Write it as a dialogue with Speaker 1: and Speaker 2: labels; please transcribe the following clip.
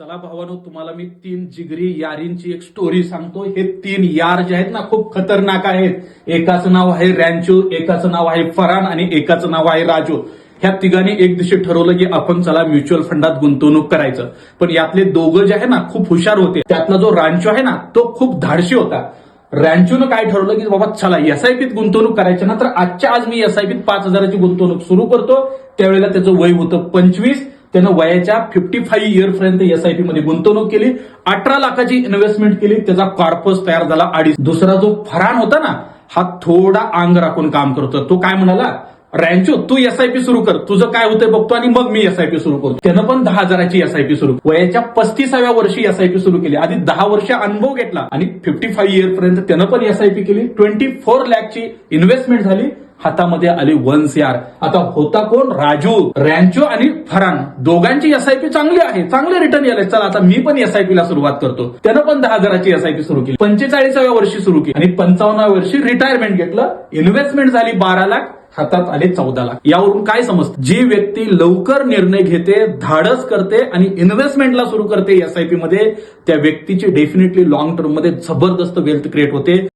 Speaker 1: चला भावानो तुम्हाला मी तीन जिगरी यारींची एक स्टोरी सांगतो. हे तीन यार जे आहेत ना खूप खतरनाक आहेत. एकाचं नाव आहे रॅन्चू एकाचं नाव आहे फरान आणि एकाचं नाव आहे राजू. ह्या तिघांनी एक दिवशी ठरवलं की आपण चला म्युच्युअल फंडात गुंतवणूक करायचं. पण यातले दोघं जे आहे ना खूप हुशार होते. त्यातला जो रांचो आहे ना तो खूप धाडशी होता. रॅन्चोनं काय ठरवलं की बाबा चला एसआयपीत गुंतवणूक करायची ना तर आजच्या आज मी एसआयपीत पाच हजाराची गुंतवणूक सुरू करतो. त्यावेळेला त्याचं वय होतं पंचवीस. त्यानं वयाच्या फिफ्टी फाईव्ह इयर पर्यंत एसआयपी मध्ये गुंतवणूक केली अठरा लाखाची इन्व्हेस्टमेंट केली त्याचा कॉर्पस तयार झाला अडीच. दुसरा जो फरान होता ना हा थोडा अंग राखून काम करतो. तो काय म्हणाला रँचो तू एसआयपी सुरू कर. तुझं काय होतंय बघतो आणि मग मी एसआयपी सुरू करतो त्यानं पण दहा हजाराची एसआयपी सुरू वयाच्या पस्तीसाव्या वर्षी एसआयपी सुरू केली. आधी दहा वर्ष अनुभव घेतला आणि फिफ्टी फाईव्ह इयर पर्यंत त्यानं पण एसआयपी केली. ट्वेंटी फोर लॅकची इन्व्हेस्टमेंट झाली. हातामध्ये आली वन यार. आता होता कोण? राजू रॅन्चो आणि फरान. दोघांची एसआयपी चांगली आहे. चांगले रिटर्न यायला चला आता मी पण एसआयपी ला सुरुवात करतो. त्यानं पण दहा हजाराची एसआयपी सुरू केली. पंचेचाळीसाव्या वर्षी सुरू केली. आणि पंचावन्नाव्या वर्षी रिटायरमेंट घेतलं. इन्व्हेस्टमेंट झाली बारा लाख. हातात आले चौदा लाख. यावरून काय समजतं? जी व्यक्ती लवकर निर्णय घेते धाडस करते आणि इन्व्हेस्टमेंटला सुरू करते एसआयपी मध्ये त्या व्यक्तीची डेफिनेटली लॉंग टर्ममध्ये जबरदस्त वेल्थ क्रिएट होते.